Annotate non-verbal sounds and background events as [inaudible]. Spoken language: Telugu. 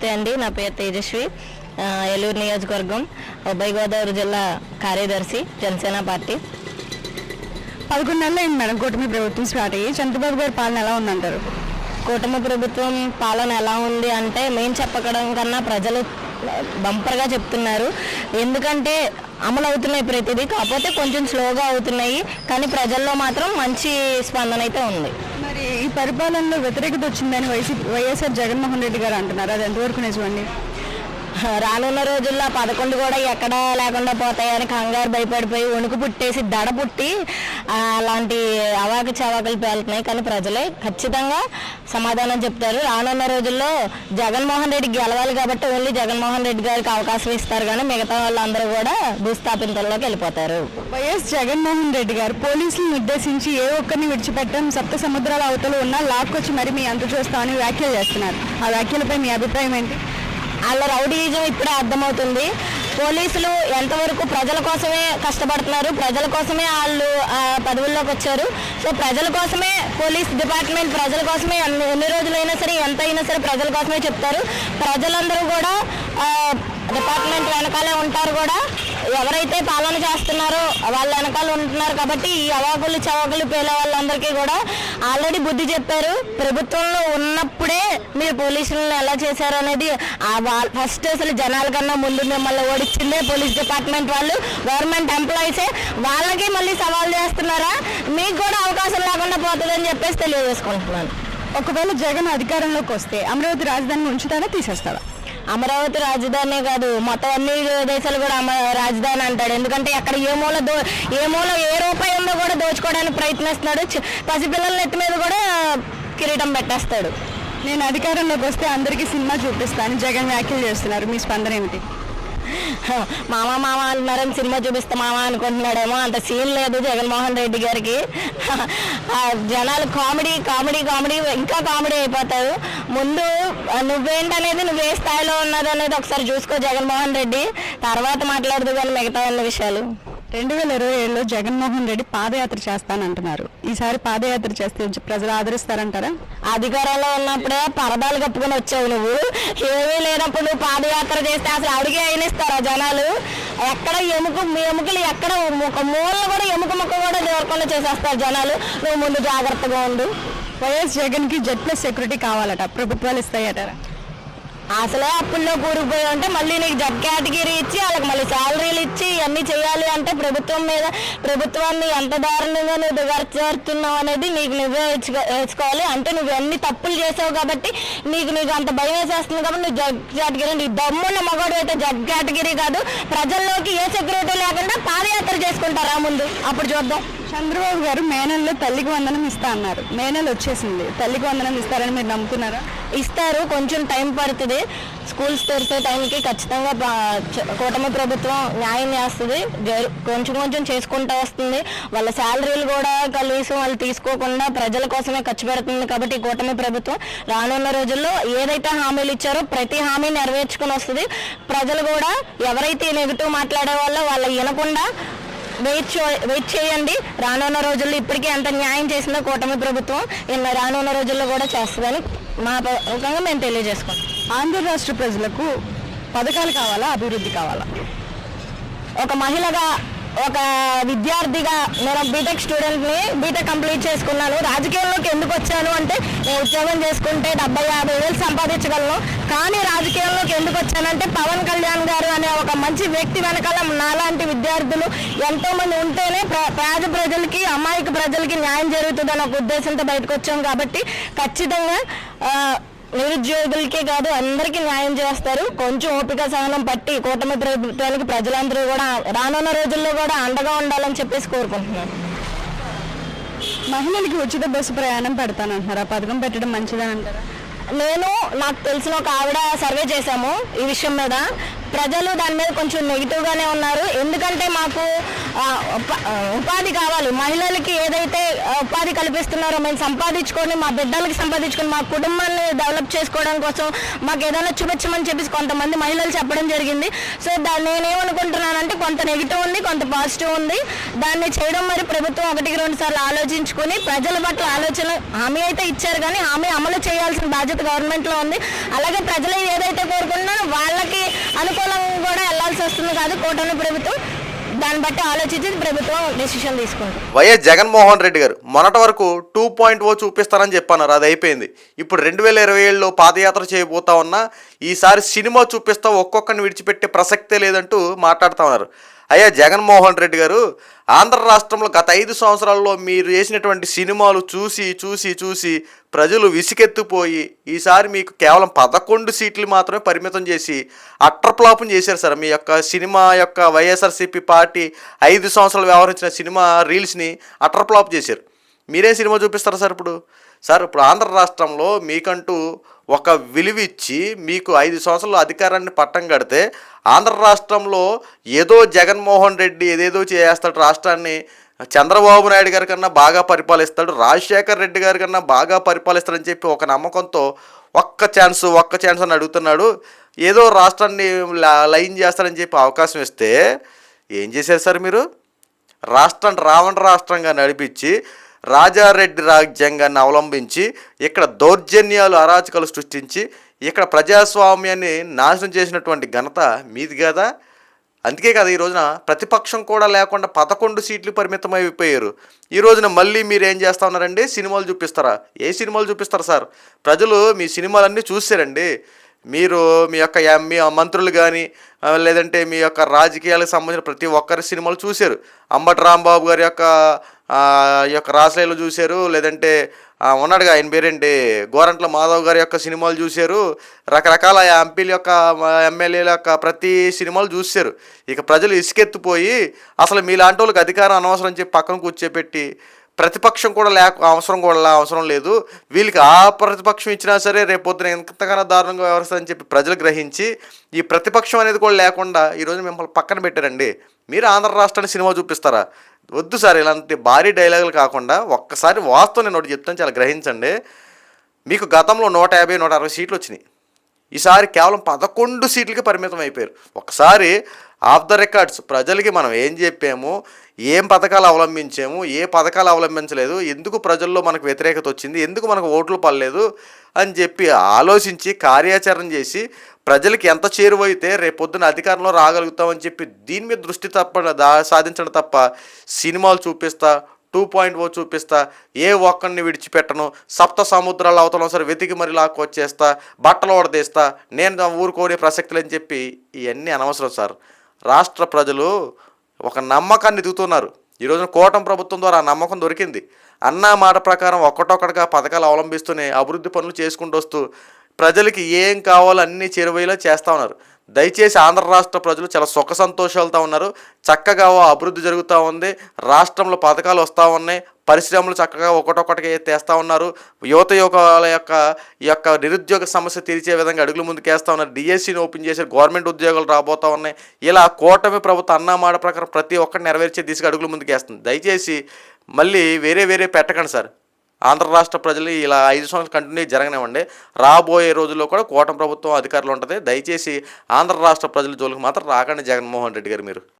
నమస్తే అండి నా పేరు తేజస్వి ఏలూరు నియోజకవర్గం ఉభయ గోదావరి జిల్లా కార్యదర్శి జనసేన పార్టీ. పదకొండు నెలలు అయింది మేడం కూటమి ప్రభుత్వం స్టార్ట్ అయ్యి. చంద్రబాబు గారి పాలన ఎలా ఉందంటారు? కూటమి ప్రభుత్వం పాలన ఎలా ఉంది అంటే మేము చెప్పడం కన్నా ప్రజలు బంపర్గా చెప్తున్నారు. ఎందుకంటే అమలు అవుతున్నాయి ప్రతిదీ కాకపోతే కొంచెం స్లోగా అవుతున్నాయి. కానీ ప్రజల్లో మాత్రం మంచి స్పందన అయితే ఉంది. పరిపాలనలో వ్యతిరేకత వచ్చిందని వైసీపీ వైఎస్ఆర్ జగన్మోహన్ రెడ్డి గారు అంటున్నారు. అది ఎంతవరకు నిజమండి? రానున్న రోజుల్లో పదకొండు కూడా ఎక్కడ లేకుండా పోతాయని కంగారు భయపడిపోయి వణుకు పుట్టేసి దడ పుట్టి అలాంటి అవాక చవాకలు పేలుతున్నాయి. కానీ ప్రజలే ఖచ్చితంగా సమాధానం చెప్తారు. రానున్న రోజుల్లో జగన్మోహన్ రెడ్డి గెలవాలి కాబట్టి ఓన్లీ జగన్మోహన్ రెడ్డి గారికి అవకాశం ఇస్తారు. కానీ మిగతా వాళ్ళందరూ కూడా భూస్థాపితంలోకి వెళ్ళిపోతారు. వైఎస్ జగన్మోహన్ రెడ్డి గారు పోలీసులను నిర్దేశించి ఏ ఒక్కరిని విడిచిపెట్టడం సప్త సముద్రాల అవతల ఉన్నా లాక్కొచ్చి మరి మీ అంత చూస్తామని వ్యాఖ్యలు చేస్తున్నారు. ఆ వ్యాఖ్యలపై మీ అభిప్రాయం ఏంటి? వాళ్ళ రౌడీజం ఇప్పుడే అర్థమవుతుంది. పోలీసులు ఎంతవరకు ప్రజల కోసమే కష్టపడుతున్నారు ప్రజల కోసమే వాళ్ళు ఆ, పదవుల్లోకి వచ్చారు. సో ప్రజల కోసమే పోలీస్ డిపార్ట్మెంట్ ప్రజల కోసమే ఎన్ని రోజులైనా సరే ఎంత అయినా సరే ప్రజల కోసమే చెప్తారు. ప్రజలందరూ కూడా డిపార్ట్మెంట్ వెనకాలే ఉంటారు కూడా. ఎవరైతే పాలన చేస్తున్నారో వాళ్ళ వెనకాల ఉంటున్నారు కాబట్టి ఈ అవాకులు చవాకులు పేలే వాళ్ళందరికీ కూడా ఆల్రెడీ బుద్ధి చెప్పారు. ప్రభుత్వంలో ఉన్నప్పుడే మీరు పోలీసులను ఎలా చేశారు అనేది ఫస్ట్ అసలు జనాల కన్నా ముందు మిమ్మల్ని ఓడించిందే పోలీస్ డిపార్ట్మెంట్ వాళ్ళు. గవర్నమెంట్ ఎంప్లాయీసే. వాళ్ళకి మళ్ళీ సవాల్ చేస్తున్నారా? మీకు కూడా అవకాశం లేకుండా పోతుందని చెప్పేసి తెలియజేసుకుంటున్నాను. ఒకవేళ జగన్ అధికారంలోకి వస్తే అమరావతి రాజధాని ఉంచుతారా తీసేస్తారా? అమరావతి రాజధానే కాదు మొత్తం అన్ని దేశాలు కూడా అమ రాజధాని అంటాడు. ఎందుకంటే ఎక్కడ ఏ మూల దో ఏ మూల ఏ రూపాయి ఉందో కూడా దోచుకోవడానికి ప్రయత్నిస్తున్నాడు. పసిపిల్లల నెత్తి మీద కూడా కిరీటం పెట్టేస్తాడు. నేను అధికారంలోకి వస్తే అందరికీ సినిమా చూపిస్తాను. జగన్ వ్యాఖ్యలు చేస్తున్నారు. మీ స్పందన ఏమిటి? [laughs] మామ మామ అంటున్నారని సినిమా చూపిస్తే మామ అనుకుంటున్నాడేమో అంత సీన్ లేదు జగన్మోహన్ రెడ్డి గారికి. [laughs] జనాలు కామెడీ కామెడీ కామెడీ ఇంకా కామెడీ అయిపోతారు. ముందు నువ్వేంటనేది నువ్వు ఏ స్థాయిలో ఉన్నది అనేది ఒకసారి చూసుకో జగన్మోహన్ రెడ్డి. తర్వాత మాట్లాడదు కానీ మిగతా అన్ని విషయాలు. రెండు వేల ఇరవై ఏడులో జగన్మోహన్ రెడ్డి పాదయాత్ర చేస్తానంటున్నారు. ఈసారి పాదయాత్ర చేస్తే ప్రజలు ఆదరిస్తారంటారా? అధికారంలో ఉన్నప్పుడే పరదాలు కప్పుకొని వచ్చావు నువ్వు. ఏమీ లేనప్పుడు నువ్వు పాదయాత్ర చేస్తే అసలు అడిగి అయినిస్తారా జనాలు? ఎక్కడ ఎముక ఎముకలు ఎక్కడ ఒక మూలలో కూడా ఎముక ముక్క కూడా దూరకుండా చేసేస్తారు జనాలు. నువ్వు ముందు జాగ్రత్తగా ఉండు. వైఎస్ జగన్కి జెడ్ ప్లస్ సెక్యూరిటీ కావాలట. ప్రభుత్వాలు ఇస్తాయటారా అసలే అప్పుల్లో కూరుకుపోయి ఉంటే మళ్ళీ నీకు జబ్ కేటగిరీ ఇచ్చి వాళ్ళకి మళ్ళీ శాలరీలు ఇచ్చి ఇవన్నీ చేయాలి అంటే ప్రభుత్వం మీద ప్రభుత్వాన్ని ఎంత దారుణంగా నువ్వు దిగర్చేస్తున్నావు అనేది నీకు నువ్వే వేసుకోవాలి అంటే నువ్వు ఎన్ని తప్పులు చేసావు కాబట్టి నీకు నీకు అంత భయం వేసేస్తుంది కాబట్టి నువ్వు జబ్ కేటగిరీ నీ దమ్మున్న మగవాడు అయితే జబ్ కేటగిరీ కాదు. ప్రజల్లోకి ఏ సెక్యూరిటీ లేకుండా పాదయాత్ర చేసుకుంటారా ముందు. అప్పుడు చూద్దాం. చంద్రబాబు గారు మే నెలలో తల్లికి వందనం ఇస్తా అన్నారు. మే నెల వచ్చేసింది. తల్లికి వందనం ఇస్తారని మీరు నమ్ముతున్నారా ఇస్తారు. కొంచెం టైం పడుతుంది. స్కూల్స్ తెరిచే టైంకి ఖచ్చితంగా కూటమి ప్రభుత్వం న్యాయం చేస్తుంది. కొంచెం కొంచెం చేసుకుంటూ వస్తుంది. వాళ్ళ శాలరీలు కూడా కలిసి వాళ్ళు తీసుకోకుండా ప్రజల కోసమే ఖర్చు పెడుతుంది కాబట్టి కూటమి ప్రభుత్వం. రానున్న రోజుల్లో ఏదైతే హామీలు ఇచ్చారో ప్రతి హామీ నెరవేర్చుకుని వస్తుంది. ప్రజలు కూడా ఎవరైతే నెగిటివ్ మాట్లాడే వాళ్ళో వాళ్ళ వినకుండా వెయిట్ వెయిట్ చేయండి. రానున్న రోజుల్లో ఇప్పటికే ఎంత న్యాయం చేసిందో కూటమి ప్రభుత్వం రానున్న రోజుల్లో కూడా చేస్తుందని మా ప్రముఖంగా మేము తెలియజేసుకుంటాం ఆంధ్ర రాష్ట్ర ప్రజలకు పథకాలు కావాలా అభివృద్ధి కావాలా? ఒక మహిళగా ఒక విద్యార్థిగా నేను బీటెక్ స్టూడెంట్ని బీటెక్ కంప్లీట్ చేసుకున్నాను. రాజకీయంలోకి ఎందుకు వచ్చాను అంటే నేను ఉద్యోగం చేసుకుంటే డెబ్బై యాభై వేలు సంపాదించగలను. కానీ రాజకీయంలోకి ఎందుకు వచ్చానంటే పవన్ కళ్యాణ్ గారు అనే ఒక మంచి వ్యక్తి వెనకాల నాలాంటి విద్యార్థులు ఎంతో మంది ఉంటేనే ప్ర- పేద ప్రజలకి అమాయక ప్రజలకి న్యాయం జరుగుతుందని ఒక ఉద్దేశంతో బయటకు వచ్చాం కాబట్టి ఖచ్చితంగా ఆ, నిరుద్యోగులకే కాదు అందరికీ న్యాయం చేస్తారు. కొంచెం ఓపిక సహనం పట్టి కూటమి ప్రభుత్వానికి ప్రజలందరూ కూడా రానున్న రోజుల్లో కూడా అండగా ఉండాలని చెప్పేసి కోరుకుంటున్నాను. మహిళలకి ఉచిత బస్సు ప్రయాణం పెడతానంటున్నారు? ఆ పథకం పెట్టడం మంచిదని అంటారా? నేను నాకు తెలిసిన ఒక ఆవిడ సర్వే చేశాము ఈ విషయం మీద. ప్రజలు దాని మీద కొంచెం నెగిటివ్ గానే ఉన్నారు. ఎందుకంటే మాకు ఉపాధి కావాలి. మహిళలకి ఏదైతే ఉపాధి కల్పిస్తున్నారో మేము సంపాదించుకొని మా బిడ్డలకి సంపాదించుకొని మా కుటుంబాన్ని డెవలప్ చేసుకోవడం కోసం మాకు ఏదైనా చూపించమని చెప్పేసి కొంతమంది మహిళలు చెప్పడం జరిగింది. సో దాన్ని నేనేమనుకుంటున్నానంటే కొంత నెగిటివ్ ఉంది కొంత పాజిటివ్ ఉంది. దాన్ని చేయడం మరి ప్రభుత్వం ఒకటికి రెండు సార్లు ఆలోచించుకొని ప్రజల పట్ల ఆలోచన హామీ అయితే ఇచ్చారు కానీ హామీ అమలు చేయాల్సిన బాధ్యత గవర్నమెంట్లో ఉంది. అలాగే ప్రజలు ఏదైతే కోరుకుంటున్నారో వాళ్ళకి అనుకూలంగా కూడా వెళ్ళాల్సి వస్తుంది కాదు కూటమి ప్రభుత్వం దాన్ని బట్టి ఆలోచించి ప్రభుత్వం డెసిషన్ తీసుకుంటుంది వైఎస్ జగన్మోహన్ రెడ్డి గారు మొన్నటి వరకు టూ పాయింట్ ఓ చూపిస్తారని చెప్పన్నారు అది అయిపోయింది. ఇప్పుడు రెండు వేల ఇరవై ఏడులో పాదయాత్ర చేయబోతా ఉన్నా ఈసారి సినిమా చూపిస్తా ఒక్కొక్కరిని విడిచిపెట్టే ప్రసక్తే లేదంటూ మాట్లాడుతా ఉన్నారు. అయ్యా జగన్మోహన్ రెడ్డి గారు ఆంధ్ర రాష్ట్రంలో గత ఐదు సంవత్సరాల్లో మీరు చేసినటువంటి సినిమాలు చూసి చూసి చూసి ప్రజలు విసికెత్తిపోయి ఈసారి మీకు కేవలం పదకొండు సీట్లు మాత్రమే పరిమితం చేసి అట్రప్లాపం చేశారు సార్. మీ యొక్క సినిమా యొక్క వైఎస్ఆర్సీపీ పార్టీ ఐదు సంవత్సరాలు వ్యవహరించిన సినిమా రీల్స్ని అట్రప్లాప్ చేశారు. మీరేం సినిమా చూపిస్తారా సార్ ఇప్పుడు? సార్ ఇప్పుడు ఆంధ్ర రాష్ట్రంలో మీకంటూ ఒక విలువిచ్చి మీకు ఐదు సంవత్సరాలు అధికారాన్ని పట్టం కడితే ఆంధ్ర రాష్ట్రంలో ఏదో జగన్మోహన్ రెడ్డి ఏదేదో చేస్తాడు రాష్ట్రాన్ని చంద్రబాబు నాయుడు గారి కన్నా బాగా పరిపాలిస్తాడు రాజశేఖర్ రెడ్డి గారి కన్నా బాగా పరిపాలిస్తాడని చెప్పి ఒక నమ్మకంతో ఒక్క ఛాన్స్ ఒక్క ఛాన్స్ అని అడుగుతున్నాడు. ఏదో రాష్ట్రాన్ని లైన్ చేస్తాడని చెప్పి అవకాశం ఇస్తే ఏం చేశారు సార్ మీరు? రాష్ట్రాన్ని రావణ రాష్ట్రంగా నడిపించి రాజారెడ్డి రాజ్యాంగాన్ని అవలంబించి ఇక్కడ దౌర్జన్యాలు అరాచకాలు సృష్టించి ఇక్కడ ప్రజాస్వామ్యాన్ని నాశనం చేసినటువంటి ఘనత మీది కదా? అందుకే కదా ఈ రోజున ప్రతిపక్షం కూడా లేకుండా పదకొండు సీట్లు పరిమితం అయిపోయారు. ఈ రోజున మళ్ళీ మీరు ఏం చేస్తా ఉన్నారండి? సినిమాలు చూపిస్తారా? ఏ సినిమాలు చూపిస్తారు సార్? ప్రజలు మీ సినిమాలన్నీ చూసారండి. మీరు మీ యొక్క మీ మంత్రులు కానీ లేదంటే మీ యొక్క రాజకీయాలకు సంబంధించిన ప్రతి ఒక్కరి సినిమాలు చూశారు అంబటి రాంబాబు గారి యొక్క యొక్క రాసలీలు చూశారు లేదంటే ఉన్నాడుగా ఆయన పేరేంటి? గోరంట్ల మాధవ్ గారి యొక్క సినిమాలు చూశారు. రకరకాల ఎంపీల యొక్క ఎమ్మెల్యేల యొక్క ప్రతి సినిమాలు చూశారు. ఇక ప్రజలు ఇసుకెత్తిపోయి అసలు మీలాంటి వాళ్ళకి అధికారం అనవసరం చెప్పి పక్కన కూర్చోపెట్టి ప్రతిపక్షం కూడా లేక అవసరం కూడా అవసరం లేదు. వీళ్ళకి ఆ ప్రతిపక్షం ఇచ్చినా సరే రేపొద్దున ఎంతగానో దారుణంగా వ్యవహరిస్తుందని చెప్పి ప్రజలు గ్రహించి ఈ ప్రతిపక్షం అనేది కూడా లేకుండా ఈరోజు మిమ్మల్ని పక్కన పెట్టారండి. మీరు ఆంధ్ర రాష్ట్రాన్ని సినిమా చూపిస్తారా? వద్దు సార్ ఇలాంటి భారీ డైలాగులు కాకుండా ఒక్కసారి వాస్తవం నేను ఒకటి చెప్తాను చాలా గ్రహించండి. మీకు గతంలో నూట యాభై నూట అరవై సీట్లు వచ్చినాయి. ఈసారి కేవలం పదకొండు సీట్లకి పరిమితం అయిపోయారు. ఒకసారి ఆఫ్ ద రికార్డ్స్. ప్రజలకి మనం ఏం చెప్పాము ఏం పథకాలు అవలంబించాము ఏ పథకాలు అవలంబించలేదు ఎందుకు ప్రజల్లో మనకు వ్యతిరేకత వచ్చింది ఎందుకు మనకు ఓట్లు పడలేదు అని చెప్పి ఆలోచించి కార్యాచరణ చేసి ప్రజలకి ఎంత చేరువైతే రేపొద్దున అధికారంలో రాగలుగుతామని చెప్పి దీని మీద దృష్టి తప్ప దా సాధించడం తప్ప సినిమాలు చూపిస్తా టూ పాయింట్ ఓ చూపిస్తా ఏ ఒక్కడిని విడిచిపెట్టను సప్త సముద్రాలు అవతలం సరే వెతికి మరి లాక్కు వచ్చేస్తా బట్టలు ఓడదీస్తా నేను ఊరుకోనే ప్రసక్తులు అని చెప్పి ఇవన్నీ అనవసరం సార్. రాష్ట్ర ప్రజలు ఒక నమ్మకాన్ని దిగుతున్నారు. ఈరోజున కూటమి ప్రభుత్వం ద్వారా ఆ నమ్మకం దొరికింది. అన్న మాట ప్రకారం ఒక్కటొక్కటిగా పథకాలు అవలంబిస్తూనే అభివృద్ధి పనులు చేసుకుంటూ వస్తూ ప్రజలకి ఏం కావాలో అన్నీ చేరువయ్యేలా చేస్తూ ఉన్నారు. దయచేసి ఆంధ్ర రాష్ట్ర ప్రజలు చాలా సుఖ సంతోషాలతో ఉన్నారు. చక్కగా అభివృద్ధి జరుగుతూ ఉంది. రాష్ట్రంలో పథకాలు వస్తూ ఉన్నాయి. పరిశ్రమలు చక్కగా ఒకటొకటికి తెస్తూ ఉన్నారు. యువత యువకుల యొక్క ఈ యొక్క నిరుద్యోగ సమస్య తీర్చే విధంగా అడుగులు ముందుకేస్తూ ఉన్నారు. డిఎస్సీని ఓపెన్ చేశారు గవర్నమెంట్ ఉద్యోగాలు రాబోతూ ఉన్నాయి. ఇలా కూటమి ప్రభుత్వం అన్నమాట ప్రకారం ప్రతి ఒక్కటి నెరవేర్చే దిశగా అడుగులు ముందుకేస్తుంది. దయచేసి మళ్ళీ వేరే వేరే పెట్టకండి సార్. ఆంధ్ర రాష్ట్ర ప్రజలు ఇలా ఐదు సంవత్సరాలు కంటిన్యూ జరగనివ్వండి. రాబోయే రోజుల్లో కూడా కూటమి ప్రభుత్వం అధికారులు ఉంటుంది. దయచేసి ఆంధ్ర రాష్ట్ర ప్రజల జోలికి మాత్రం రాకండి జగన్మోహన్ రెడ్డి గారు మీరు.